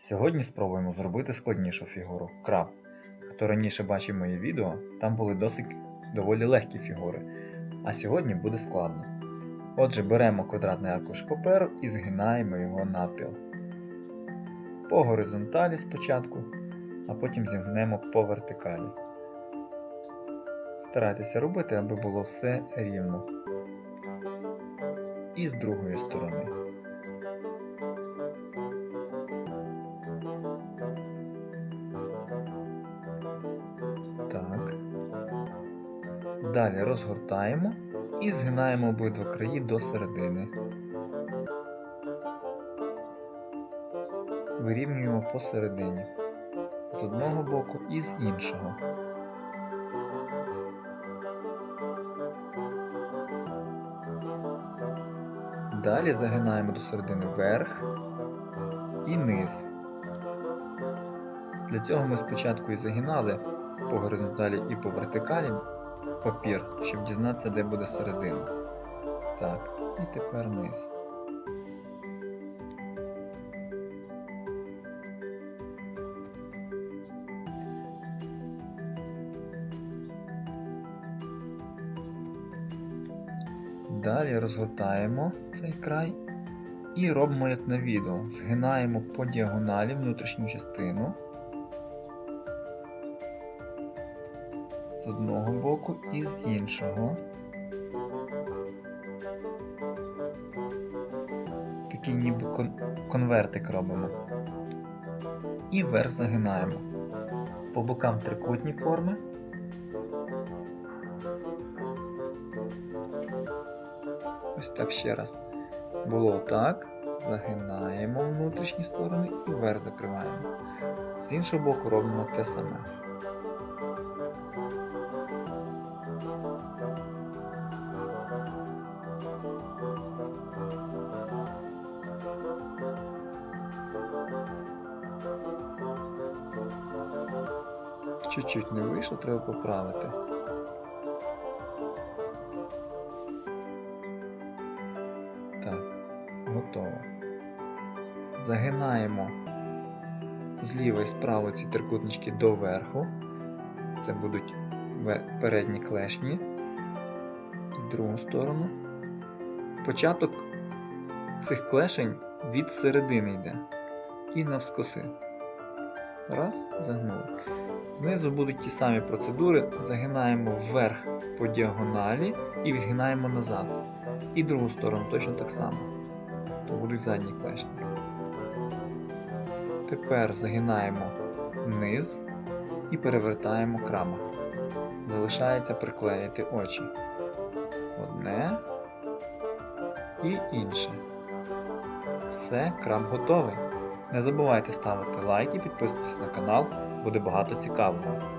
Сьогодні спробуємо зробити складнішу фігуру краб. Хто раніше бачив мої відео, там були досить доволі легкі фігури, а сьогодні буде складно. Отже, беремо квадратний аркуш паперу і згинаємо його навпіл. По горизонталі спочатку, а потім зігнемо по вертикалі. Старайтеся робити, аби було все рівно. І з другої сторони. Далі розгортаємо і згинаємо обидва краї до середини. Вирівнюємо посередині. З одного боку і з іншого. Далі загинаємо до середини верх і низ. Для цього ми спочатку і загинали по горизонталі і по вертикалі папір, щоб дізнатися, де буде середина. Так, і тепер низ. Далі розгортаємо цей край і робимо як на відео. Згинаємо по діагоналі внутрішню частину з одного боку і з іншого. Такий ніби кон конвертик робимо. І вверх загинаємо. По бокам трикутні форми. Ось так ще раз. Було так. Загинаємо внутрішні сторони і вверх закриваємо. З іншого боку робимо те саме. Чуть-чуть не вийшло, треба поправити. Так, готово. Загинаємо зліва і справа ці трикутнички доверху. Це будуть передні клешні. І другу сторону. Початок цих клешень від середини йде. І навскоси. Раз, загнули. Знизу будуть ті самі процедури. Загинаємо вверх по діагоналі і відгинаємо назад. І другу сторону точно так само. То будуть задні клешні. Тепер загинаємо вниз і перевертаємо краба. Залишається приклеїти очі. Одне і інше. Все, краб готовий. Не забувайте ставити лайки, підписуватись на канал, буде багато цікавого.